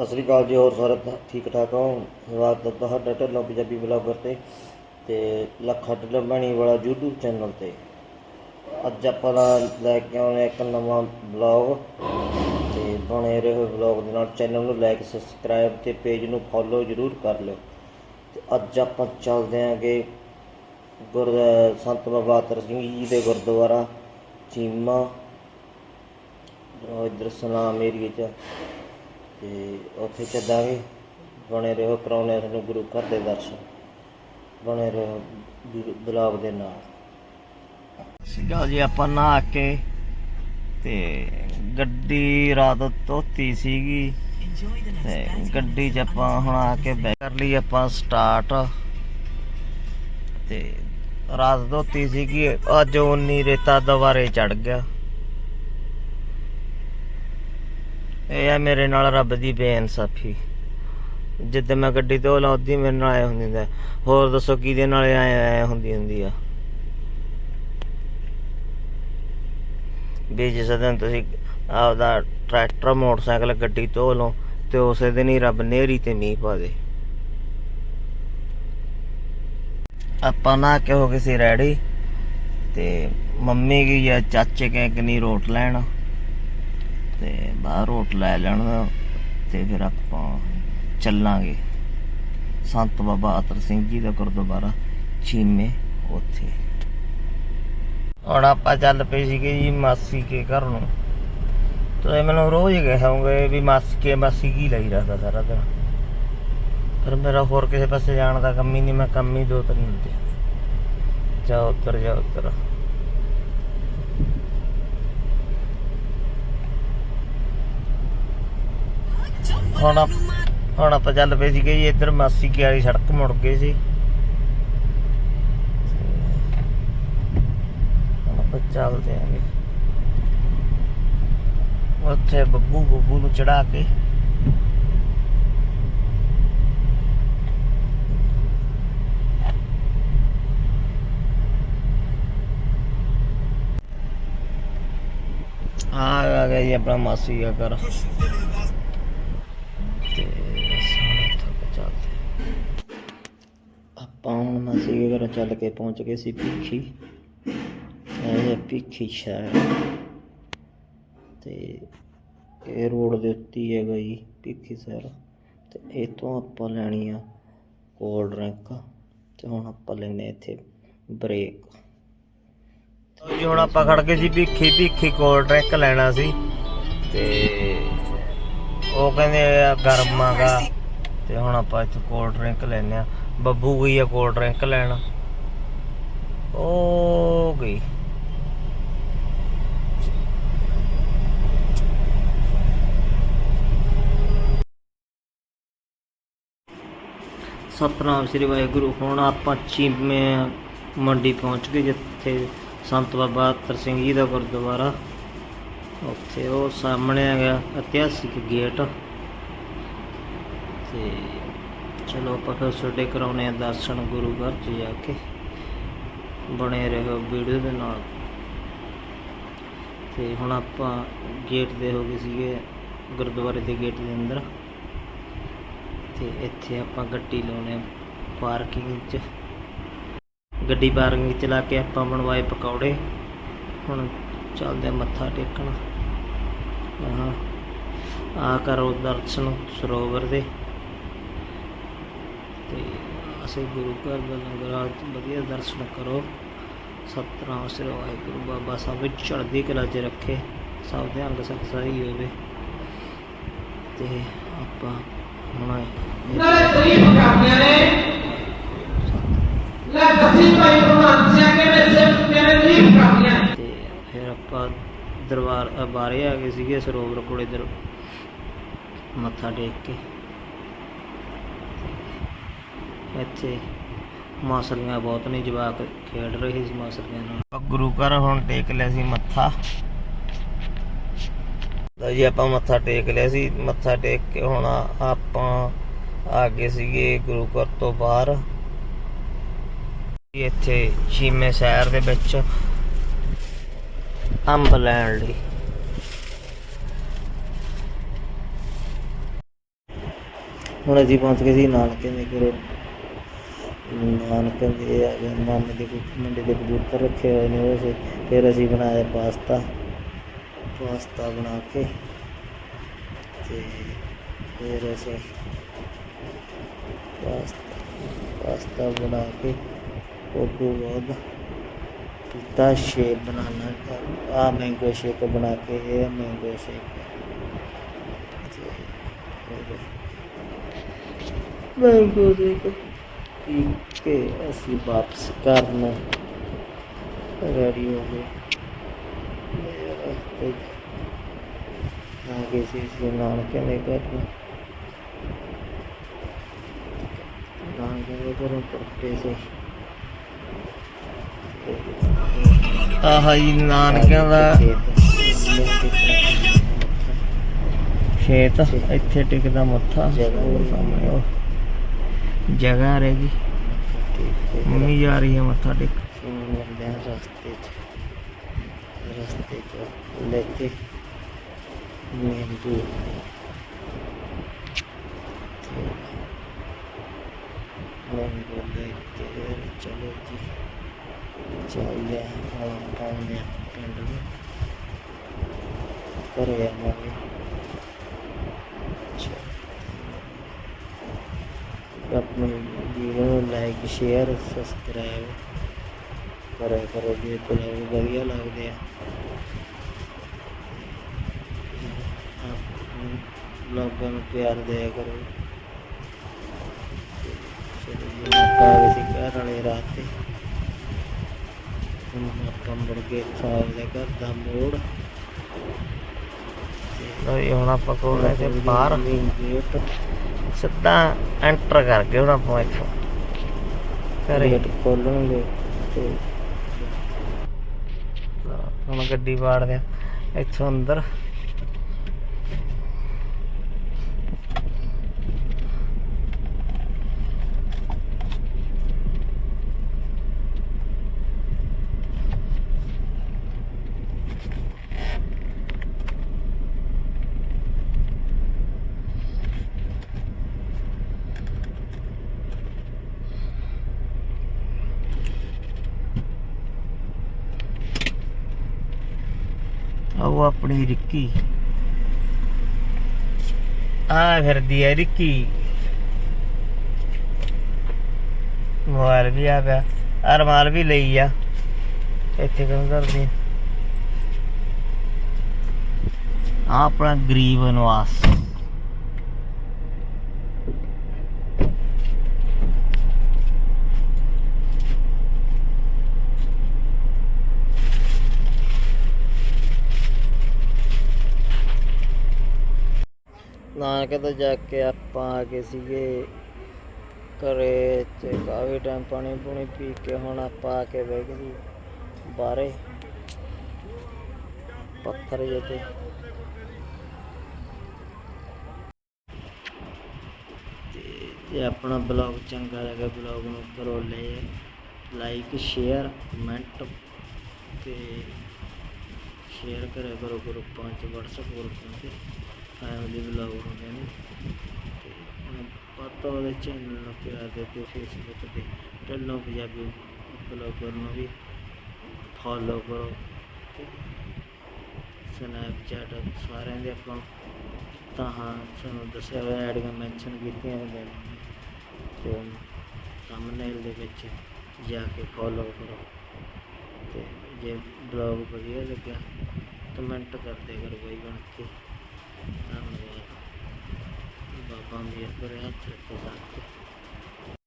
ਸਤਿ ਸ੍ਰੀ ਅਕਾਲ ਜੀ, ਹੋਰ ਸਾਰੇ ਠੀਕ ਠਾਕ ਹੋ? ਸਵਾਗਤ ਹੈ ਤੁਹਾਡਾ ਢਿੱਲੋਂ ਪੰਜਾਬੀ ਬਲੌਗਰ ਤੇ ਤੇ ਲੱਖਾ ਢਿੱਲੋਂ ਬਣੀ ਵਾਲਾ YouTube ਚੈਨਲ ਤੇ। ਅੱਜ ਆਪਾਂ ਦਾ ਲੈ ਕੇ ਆਉਣੇ ਇੱਕ ਨਵਾਂ ਬਲੌਗ ਤੇ ਬਣੇ ਰਹੋ ਬਲੌਗ ਦੇ ਨਾਲ। ਚੈਨਲ ਨੂੰ ਲਾਈਕ ਸਬਸਕ੍ਰਾਈਬ ਤੇ ਪੇਜ ਨੂੰ ਫੋਲੋ ਜਰੂਰ ਕਰ ਲਿਓ। ਤੇ ਅੱਜ ਆਪਾਂ ਚੱਲਦੇ ਆਂਗੇ ਗੁਰ, ਸੰਤ ਬਾਬਾ ਅਤਰ ਸਿੰਘ ਜੀ ਦੇ ਗੁਰਦੁਆਰਾ, ਚੀਮਾ। ਜੋ ਇੱਧਰ ਸਲਾਮ ਏਰੀਏ ਚ। ਤੇ ਉੱਥੇ ਚੱਲਾਂਗੇ ਬਣੇ ਰਹੋ ਕਰਾਉਣੇ ਤੁਹਾਨੂੰ ਗੁਰੂ ਘਰ ਦੇ ਦਰਸ਼ਨ। ਬਣੇ ਰਹੋ ਬਲੌਗ ਦੇ ਨਾਲ। ਸਿਗਾ ਜੀ, ਆਪਾਂ ਨਹਾ ਕੇ ਤੇ ਗੱਡੀ ਰਾਤ ਧੋਤੀ ਸੀਗੀ ਤੇ ਗੱਡੀ 'ਚ ਆਪਾਂ ਹੁਣ ਆ ਕੇ ਬੈਕ ਕਰ ਲਈ ਆਪਾਂ ਸਟਾਰਟ ਤੇ ਰਾਤ ਧੋਤੀ ਸੀਗੀ, ਅੱਜ ਉਨੀ ਰੇਤਾ ਦੁਬਾਰੇ ਚੜ ਗਿਆ। ਇਹ ਆ ਮੇਰੇ ਨਾਲ ਰੱਬ ਦੀ ਬੇਇਨਸਾਫੀ ਜਿੱਦ ਮੈਂ ਗੱਡੀ ਧੋ ਲਾ ਉਦੀ ਮੇਰੇ ਨਾਲ ਆਏ ਹੁੰਦੀ ਹੁੰਦਾ। ਹੋਰ ਦੱਸੋ ਕਿਹਦੇ ਨਾਲ ਆਏ ਆਏ ਹੁੰਦੀ ਹੁੰਦੀ ਆ? ਵੀ ਜਿਸ ਦਿਨ ਤੁਸੀਂ ਆਪਦਾ ਟਰੈਕਟਰ, ਮੋਟਰਸਾਈਕਲ ਗੱਡੀ ਧੋ ਲਓ ਤੇ ਉਸੇ ਦਿਨ ਹੀ ਰੱਬ ਨੇਰੀ ਤੇ ਮੀਂਹ ਪਾ ਦੇ। ਆਪਾਂ ਨਾ ਕੇ ਹੋ ਗਏ ਸੀ ਰੈਡੀ, ਤੇ ਮੰਮੀ ਗਈ ਆ, ਚਾਚੇ ਕਹਿ ਕੇ ਨਹੀਂ ਰੋਟ ਲੈਣ। ਤੇ ਬਾਹਰ ਰੋਟ ਲੈ ਲੈਣ ਤੇ ਫਿਰ ਆਪਾਂ ਚੱਲਾਂਗੇ। ਸੰਤ ਬਾਬਾ ਅਤਰ ਸਿੰਘ ਜੀ ਦਾ ਗੁਰਦੁਆਰਾ ਚੀਮੇ ਉੱਥੇ। ਹੁਣ ਆਪਾਂ ਚੱਲ ਪਏ ਸੀਗੇ ਜੀ ਮਾਸੀ ਕੇ ਘਰ ਨੂੰ। ਤੇ ਮੈਨੂੰ ਰੋਜ਼ ਹੀ ਕਹਾਂਗੇ ਵੀ ਮਾਸੀ ਕੇ, ਮਾਸੀ ਕੀ ਲਈ ਰੱਖਦਾ ਸਾਰਾ ਦਿਨ? ਪਰ ਮੇਰਾ ਹੋਰ ਕਿਸੇ ਪਾਸੇ ਜਾਣ ਦਾ ਕੰਮ ਹੀ ਨਹੀਂ, ਮੈਂ ਕੰਮ ਹੀ ਦੋ ਤਿੰਨ ਹੁੰਦੇ ਜਾ ਉੱਤਰ ਜਾ ਉੱਤਰ। ਹੁਣ ਹੁਣ ਆਪਾਂ ਚੱਲ ਪਏ ਸੀਗੇ ਜੀ, ਇੱਧਰ ਮਾਸੀ ਕੀ ਵਾਲੀ ਸੜਕ ਮੁੜ ਗਏ ਸੀ। ਹੁਣ ਆਪਾਂ ਚੱਲਦੇ ਆਂਗੇ ਉੱਥੇ ਬੱਬੂ ਬੱਬੂ ਨੂੰ ਚੜਾ ਕੇ। ਆ ਆ ਗਿਆ ਜੀ ਆਪਣਾ ਮਾਸੀ ਦਾ ਘਰ ਤੇ ਬਸ ਹੁਣ ਇੱਥੋਂ ਆਪਾਂ ਚੱਲਦੇ ਆਪਾਂ ਹੁਣ ਮਾਸੀ ਦੇ ਘਰ ਚੱਲ ਕੇ ਪਹੁੰਚ ਗਏ ਸੀ ਭਿੱਖੀ। ਇਹ ਭਿੱਖੀ ਸ਼ਹਿਰ। ਤੇ ਇਹ ਰੋਡ ਦੇ ਉੱਤੇ ਹੀ ਹੈਗਾ ਜੀ, ਭਿੱਖੀ ਸ਼ਹਿਰ। ਤੇ ਇਹ ਤੋਂ ਆਪਾਂ ਲੈਣੀ ਆ ਕੋਲਡ ਡਰਿੰਕ। ਤੇ ਹੁਣ ਆਪਾਂ ਲੈਨੇ ਇੱਥੇ ਬ੍ਰੇਕ। ਜੀ, ਹੁਣ ਆਪਾਂ ਖੜ ਗਏ ਸੀ ਭਿੱਖੀ ਭਿੱਖੀ ਕੋਲਡ ਡਰਿੰਕ ਲੈਣਾ ਸੀ। ਤੇ ਉਹ ਕਹਿੰਦੇ ਆ ਗਰਮ ਆਗਾ ਤੇ ਹੁਣ ਆਪਾਂ ਇੱਥੇ ਕੋਲਡ ਡਰਿੰਕ ਲੈਨੇ ਆ ਬੱਬੂ ਗਈ ਆ ਕੋਲਡ ਡਰਿੰਕ ਲੈਣ। ਉਹ ਸਤਨਾਮ ਸ੍ਰੀ ਵਾਹਿਗੁਰੂ। ਹੁਣ ਆਪਾਂ ਚੀਮੇ ਮੰਡੀ ਪਹੁੰਚ ਗਏ, ਜਿੱਥੇ ਸੰਤ ਬਾਬਾ ਅਤਰ ਸਿੰਘ ਜੀ ਦਾ ਗੁਰਦੁਆਰਾ। ਉੱਥੇ ਉਹ ਸਾਹਮਣੇ ਆ ਗਿਆ ਇਤਿਹਾਸਿਕ ਗੇਟ। ਤੇ ਚਲੋ ਆਪਾਂ ਫਿਰ ਤੁਹਾਡੇ ਕਰਾਉਣੇ ਆ ਦਰਸ਼ਨ ਗੁਰੂ ਘਰ ਚ ਜਾ ਕੇ। ਬਣੇ ਰਹੋ ਵੀਡੀਓ ਦੇ ਨਾਲ। ਤੇ ਹੁਣ ਆਪਾਂ ਗੇਟ ਦੇ ਹੋ ਗਏ ਸੀਗੇ ਗੁਰਦੁਆਰੇ ਦੇ ਗੇਟ ਦੇ ਅੰਦਰ। ਤੇ ਇੱਥੇ ਆਪਾਂ ਗੱਡੀ ਲਾਉਣੇ ਪਾਰਕਿੰਗ 'ਚ ਗੱਡੀ ਪਾਰਕਿੰਗ 'ਚ ਲਾ ਕੇ ਆਪਾਂ ਬਣਵਾਏ ਪਕੌੜੇ। ਹੁਣ ਚੱਲਦੇ ਮੱਥਾ ਟੇਕਣ। ਆਹ ਆ ਕਰੋ ਦਰਸ਼ਨ ਸਰੋਵਰ ਦੇ। ਅਸੀਂ ਗੁਰੂ ਘਰ ਦਾ ਲੰਗਰ ਵਧੀਆ ਦਰਸ਼ਨ ਕਰੋ। ਸਤਨਾਮ ਸ੍ਰੀ ਵਾਹਿਗੁਰੂ। ਬਾਬਾ ਸਾਹਿਬ ਵਿੱਚ ਚੜ੍ਹਦੀ ਕਲਾ 'ਚ ਰੱਖੇ। ਸਭ ਦੇ ਅੰਗ ਸੰਗ ਸਹੀ ਹੋਵੇ। ਤੇ ਆਪਾਂ ਹੁਣ ਨਾਲੇ ਨੇ। ਲੈ ਦਸੀ ਭਾਈ ਪ੍ਰਧਾਨ ਸਿੰਘ ਕਹਿੰਦੇ ਸਿਰਫ ਤੇਰੇ ਤਰੀਫ ਕਰਦੀਆਂ ਨੇ। ਤੇ ਫਿਰ ਆਪਾਂ ਦਰਬਾਰ ਅ, ਬਾਹਰੇ ਆ ਗਏ ਸੀਗੇ ਸਰੋਵਰ ਕੋਲੇ ਦਰ ਮੱਥਾ ਟੇਕ ਕੇ। ਇੱਥੇ ਮਾਸਲੀਆਂ ਬਹੁਤ ਨੇ, ਜਵਾਕ ਖੇਡ ਰਹੇ ਸੀ ਮਾਸਲੀਆਂ ਨਾਲ। ਗੁਰੂ ਘਰ ਹੁਣ ਟੇਕ ਲਿਆ ਸੀ ਮੱਥਾ। ਲਓ ਜੀ, ਆਪਾਂ ਮੱਥਾ ਟੇਕ ਲਿਆ ਸੀ। ਮੱਥਾ ਟੇਕ ਕੇ ਹੁਣ ਆਪਾਂ ਆ ਗਏ ਸੀਗੇ ਗੁਰੂ ਘਰ ਤੋਂ ਬਾਹਰ। ਇੱਥੇ ਚੀਮੇ ਸ਼ਹਿਰ ਦੇ ਵਿੱਚ ਅੰਬ ਲੈਣ ਲਈ ਹੁਣ ਅਸੀਂ ਪਹੁੰਚ ਗਏ ਸੀ ਨਾਨਕੇ ਦੇ ਘਰੇ ਨਾਨਕ ਦੇ ਆ ਗਏ ਮਾਮੇ ਦੇ ਮੁੰਡੇ ਦੇ ਕਬੂਤਰ ਰੱਖੇ ਹੋਏ ਨੇ ਉਹ ਫਿਰ ਅਸੀਂ ਬਣਾਇਆ ਪਾਸਤਾ ਪਾਸਤਾ ਬਣਾ ਕੇ ਤੇ ਫਿਰ ਅਸੀਂ ਪਾਸਤਾ ਪਾਸਤਾ ਬਣਾ ਕੇ ਉਹ ਤੋਂ ਬਾਅਦ ਪੀਤਾ ਸ਼ੇਕ ਬਣਾਉਣਾ ਆ ਮੈਂਗੋ ਸ਼ੇਕ ਬਣਾ ਕੇ, ਇਹ ਮੈਂਗੋ ਸ਼ੇਕ ਮੈਂਗੋ ਸ਼ੇਕ ਪੀ ਕੇ ਅਸੀਂ ਵਾਪਸ ਘਰ ਨੂੰ ਰੈਡੀ ਹੋ ਗਏ ਤੇ ਆ ਗਏ ਸੀ ਨਾਨਕੇ ਦੇ ਘਰ ਨੂੰ ਨਾਨਕੇ ਦੇ ਘਰੋਂ ਤੁਰਦੇ ਸੀ? ਆਹ ਜੀ ਨਾਨਕਿਆਂ ਦਾ ਖੇਤ ਇੱਥੇ ਟਿਕਦਾ ਮੱਥਾ ਸਾਹਮਣੇ। ਉਹ ਜਗ੍ਹਾ ਰਹੇਗੀ ਮੰਮੀ ਜਾ ਰਹੀ ਹੈ ਮੱਥਾ ਟੇਕ ਮਿਲਦੇ ਹਾਂ ਰਸਤੇ 'ਚ ਰਸਤੇ 'ਚ ਲੈ ਕੇ ਨਿੰਬੂ ਨਿੰਬੂ ਲੈ ਕੇ ਚਲੋ ਜੀ ਚੱਲਦੇ ਹਾਂ ਹੁਣ ਪਾਉਂਦੇ ਹਾਂ ਪਿੰਡ ਨੂੰ ਘਰੇ ਆਵਾਂਗੇ ਆਪਣੇ ਵੀਡੀਓ ਨੂੰ ਲਾਈਕ ਸ਼ੇਅਰ ਸਬਸਕ੍ਰਾਈਬ ਕਰਿਆ ਕਰੋ ਜੇ ਤੁਹਾਨੂੰ ਵਧੀਆ ਲੱਗਦੇ ਆ। ਲੋਕਾਂ ਨੂੰ ਪਿਆਰ ਦਿਆ ਕਰੋ। ਚਲੋ ਆਪਾਂ ਆ ਗਏ ਸੀ ਘਰ ਵਾਲੇ ਰਾਤ ਤੇ। ਹੁਣ ਆਪਾਂ ਮੁੜ ਕੇ ਸਾਲ ਦੇ ਘਰ ਦਾ ਮੋੜ। ਲੋ ਹੁਣ ਆਪਾਂ ਕੋਲ ਲੈ ਕੇ ਬਾਹਰ। ਸਿੱਧਾ ਐਂਟਰ ਕਰ ਗਏ ਹੁਣ ਆਪਾਂ ਇੱਥੋਂ। ਘਰੇ। ਗੇਟ ਖੋਲਣਗੇ ਤੇ ਹੁਣ ਗੱਡੀ ਵਾੜਦੇ ਆ। ਇੱਥੋਂ ਅੰਦਰ। ਉਹ ਆਪਣੀ ਰਿੱਕੀ। ਆ ਫਿਰਦੀ ਹੈ ਰਿੱਕੀ। ਮੋਬਾਈਲ ਵੀ ਆ ਪਿਆ। ਆ ਰਮਾਲ ਵੀ ਲਈ ਆ। ਇੱਥੇ ਕੰਮ ਕਰਦੀ ਆ? ਆਪਣਾ ਗਰੀਬ ਨਿਵਾਸ। ਨਾਨਕੇ ਤੋਂ ਜਾ ਕੇ ਆਪਾਂ ਆ ਗਏ ਸੀਗੇ ਘਰੇ ਤੇ ਕਾਫੀ ਟਾਈਮ ਪਾਣੀ ਪੂਣੀ ਪੀ ਕੇ ਹੁਣ ਆਪਾਂ ਆ ਕੇ ਬਹਿ ਗਏ ਸੀ ਬਾਹਰੇ, ਪੱਥਰ ਜਿਹੇ ਤੇ। ਤੇ ਜੇ ਆਪਣਾ ਬਲੌਗ ਚੰਗਾ ਲੱਗਾ ਬਲੌਗ ਨੂੰ ਕਰੋ ਲੈ ਲਾਈਕ ਸ਼ੇਅਰ ਕਮੈਂਟ ਤੇ ਸ਼ੇਅਰ ਕਰਿਆ ਕਰੋ ਗਰੁੱਪਾਂ 'ਚ, WhatsApp ਗਰੁੱਪਾਂ 'ਤੇ। ਫੈਮਿਲੀ ਵਲੌਗ ਹੁੰਦੇ ਨੇ। ਤੇ ਪਤਾ ਉਹਦੇ ਚੈਨਲ ਨੂੰ ਪਿਆਰ ਦੇ ਤੇ ਫੇਸਬੁੱਕ ਤੇ ਟੱਲੋ ਪੰਜਾਬੀ ਬਲੌਗਰ ਨੂੰ ਵੀ ਫੋਲੋ ਕਰੋ। ਤੇ ਸਨੈਪਚੈਟ ਸਾਰਿਆਂ ਦੇ ਆਪਾਂ ਤਾਂ ਹਾਂ ਸਾਨੂੰ ਦੱਸਿਆ ਹੋਇਆ ਐਡੀਆਂ ਮੈਂਸ਼ਨ ਕੀਤੀਆਂ ਹੁੰਦੀਆਂ ਨੇ। ਤੇ ਥੰਬਨੇਲ ਦੇ ਵਿੱਚ ਜਾ ਕੇ ਫੋਲੋ ਕਰੋ। ਤੇ ਜੇ ਬਲੌਗ ਵਧੀਆ ਲੱਗਿਆ ਕਮੈਂਟ ਕਰਦੇ ਕਰੋ ਬਾਈ ਬਣ ਕੇ। ਧੰਨਵਾਦ ਬਾਬਾ ਮੇਰ ਕਰੇ ਹੱਥ ਰੱਖੇ ਸਾਥ